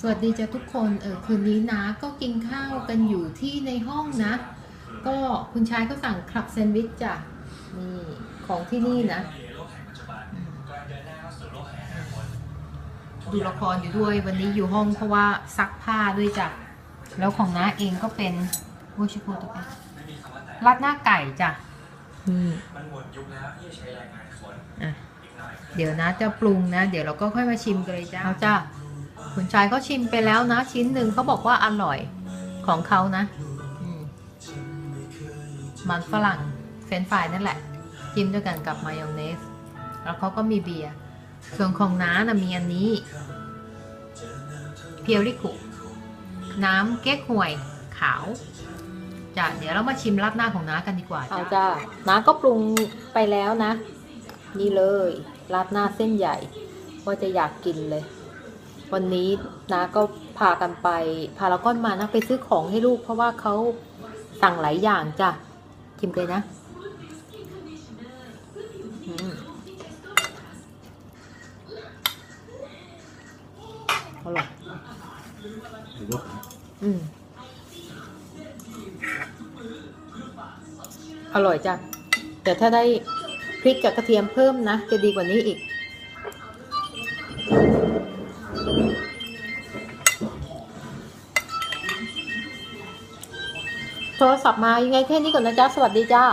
สวัสดีจ้ะทุกคนเออคืนนี้นะก็กินข้าวกันอยู่ที่ในห้องนะ ก็คุณชายก็สั่งคลับแซนด์วิชจ้ะนี่ของที่นี่นะ ดูละครอยู่ด้วยวันนี้อยู่ห้องเพราะว่าซักผ้าด้วยจ้ะแล้วของน้าเองก็เป็นโอชิโกตัวเป็นราดหน้าไก่จ้ะนี่เดี๋ยวนะจะปรุงนะ เดี๋ยวเราก็ค่อยมาชิมกันเลยจ้าเอาจ้า คุณชายเขาชิมไปแล้วนะ ชิ้นหนึ่งเขาบอกว่าอร่อยของเขานะอืมมันฝรั่งเฟรนช์ฟรายนั่นแหละจิ้มด้วยกันกับมายองเนส แล้วเขาก็มีเบียร์ส่วนของน้านะมีอันนี้เพียวริคุน้ำเก๊กฮวยขาวจ้ะเดี๋ยวเรามาชิมราดหน้าของน้ากันดีกว่าจ้าจ้าน้าก็ปรุงไปแล้วนะ นี่เลยราดหน้าเส้นใหญ่ว่าจะอยากกินเลย วันนี้นะก็พากันไปพาราก้อนมานะไปซื้อของให้ลูก เพราะว่าเขาสั่งหลายอย่างจ้ะชิมเลยนะอร่อยอืมอร่อยจ้ะแต่ถ้าได้พริกกับกระเทียมเพิ่มนะ จะดีกว่านี้อีก โทรศัพท์มายังไงแค่นี้ก่อนนะจ๊ะ สวัสดีจ้า